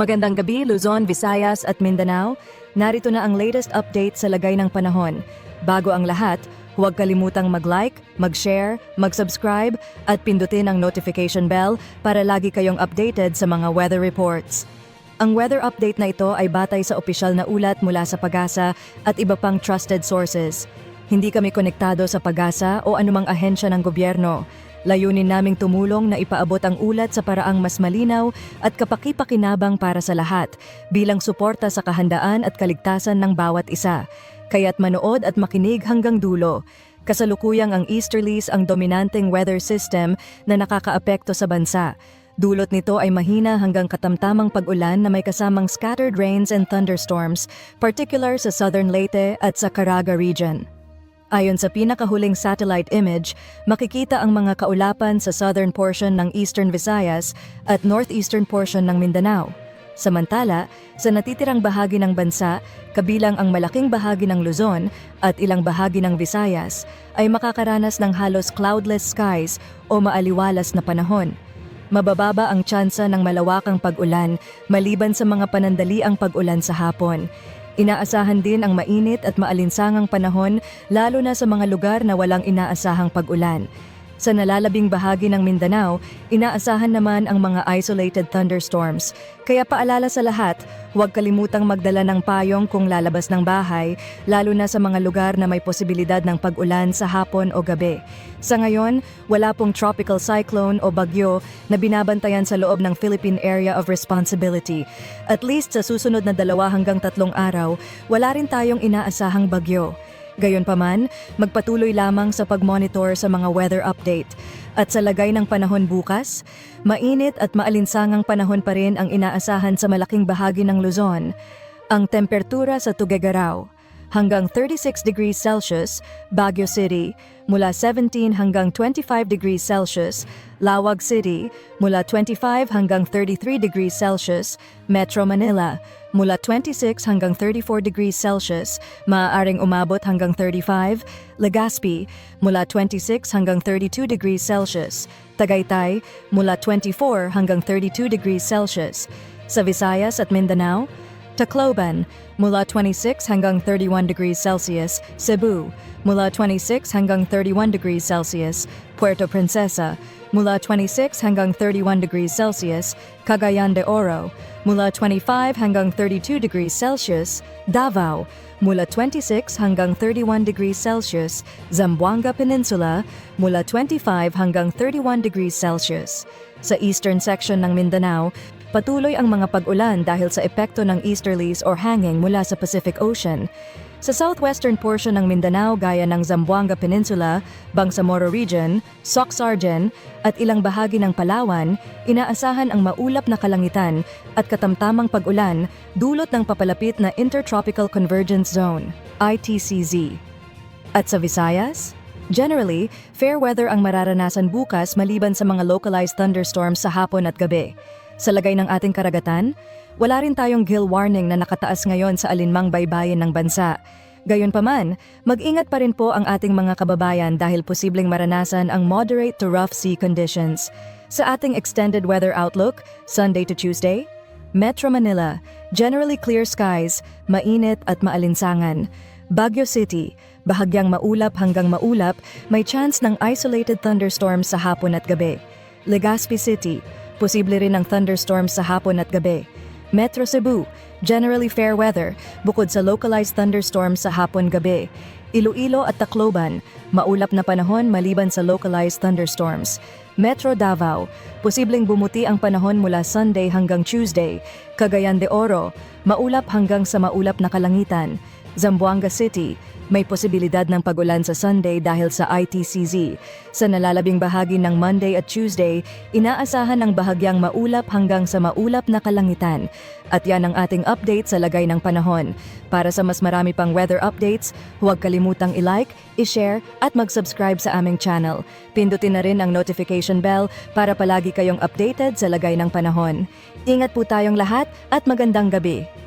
Magandang gabi Luzon, Visayas at Mindanao. Narito na ang latest update sa lagay ng panahon. Bago ang lahat, huwag kalimutang mag-like, mag-share, mag-subscribe at pindutin ang notification bell para lagi kayong updated sa mga weather reports. Ang weather update na ito ay batay sa opisyal na ulat mula sa Pagasa at iba pang trusted sources. Hindi kami konektado sa Pagasa o anumang ahensya ng gobyerno. Layunin naming tumulong na ipaabot ang ulat sa paraang mas malinaw at kapakipakinabang para sa lahat bilang suporta sa kahandaan at kaligtasan ng bawat isa. Kaya't manood at makinig hanggang dulo. Kasalukuyang ang easterlies ang dominanteng weather system na nakakaapekto sa bansa. Dulot nito ay mahina hanggang katamtamang pag-ulan na may kasamang scattered rains and thunderstorms, particular sa southern Leyte at sa Caraga region. Ayon sa pinakahuling satellite image, makikita ang mga kaulapan sa southern portion ng Eastern Visayas at northeastern portion ng Mindanao. Samantala, sa natitirang bahagi ng bansa, kabilang ang malaking bahagi ng Luzon at ilang bahagi ng Visayas, ay makakaranas ng halos cloudless skies o maaliwalas na panahon. Mabababa ang tsansa ng malawakang pag-ulan maliban sa mga panandaliang pag-ulan sa hapon. Inaasahan din ang mainit at maalinsangang panahon lalo na sa mga lugar na walang inaasahang pag-ulan. Sa nalalabing bahagi ng Mindanao, inaasahan naman ang mga isolated thunderstorms. Kaya paalala sa lahat, huwag kalimutang magdala ng payong kung lalabas ng bahay, lalo na sa mga lugar na may posibilidad ng pag-ulan sa hapon o gabi. Sa ngayon, wala pong tropical cyclone o bagyo na binabantayan sa loob ng Philippine Area of Responsibility. At least sa susunod na dalawa hanggang tatlong araw, wala rin tayong inaasahang bagyo. Gayunpaman, magpatuloy lamang sa pag-monitor sa mga weather update. At sa lagay ng panahon bukas, mainit at maalinsangang panahon pa rin ang inaasahan sa malaking bahagi ng Luzon. Ang temperatura sa Tuguegarao, hanggang 36 degrees Celsius, Baguio City, mula 17 hanggang 25 degrees Celsius, Lawag City, mula 25 hanggang 33 degrees Celsius, Metro Manila, mula 26 hanggang 34 degrees Celsius, maaaring umabot hanggang 35, Legazpi, mula 26 hanggang 32 degrees Celsius, Tagaytay, mula 24 hanggang 32 degrees Celsius, sa Visayas at Mindanao, Tacloban, mula 26 hanggang 31 degrees Celsius, Cebu, mula 26 hanggang 31 degrees Celsius, Puerto Princesa, mula 26 hanggang 31 degrees Celsius, Cagayan de Oro, mula 25 hanggang 32 degrees Celsius, Davao, mula 26 hanggang 31 degrees Celsius, Zamboanga Peninsula, mula 25 hanggang 31 degrees Celsius. Sa eastern section ng Mindanao, patuloy ang mga pag-ulan dahil sa epekto ng easterlies or hanging mula sa Pacific Ocean. Sa southwestern portion ng Mindanao gaya ng Zamboanga Peninsula, Bangsamoro Region, Soxargen at ilang bahagi ng Palawan, inaasahan ang maulap na kalangitan at katamtamang pag-ulan dulot ng papalapit na Intertropical Convergence Zone, ITCZ. At sa Visayas? Generally, fair weather ang mararanasan bukas maliban sa mga localized thunderstorms sa hapon at gabi. Sa lagay ng ating karagatan, wala rin tayong gill warning na nakataas ngayon sa alinmang baybayin ng bansa. Gayunpaman, mag-ingat pa rin po ang ating mga kababayan dahil posibleng maranasan ang moderate to rough sea conditions. Sa ating extended weather outlook, Sunday to Tuesday, Metro Manila, generally clear skies, mainit at maalinsangan. Baguio City, bahagyang maulap hanggang maulap, may chance ng isolated thunderstorms sa hapon at gabi. Legazpi City, posible rin ang thunderstorms sa hapon at gabi. Metro Cebu, generally fair weather, bukod sa localized thunderstorms sa hapon-gabi. Iloilo at Tacloban, maulap na panahon maliban sa localized thunderstorms. Metro Davao, posibleng bumuti ang panahon mula Sunday hanggang Tuesday. Cagayan de Oro, maulap hanggang sa maulap na kalangitan. Zamboanga City, may posibilidad ng pagulan sa Sunday dahil sa ITCZ. Sa nalalabing bahagi ng Monday at Tuesday, inaasahan ang bahagyang maulap hanggang sa maulap na kalangitan. At yan ang ating update sa lagay ng panahon. Para sa mas marami pang weather updates, huwag kalimutang i-like, i-share at mag-subscribe sa aming channel. Pindutin na rin ang notification bell para palagi kayong updated sa lagay ng panahon. Ingat po tayong lahat at magandang gabi.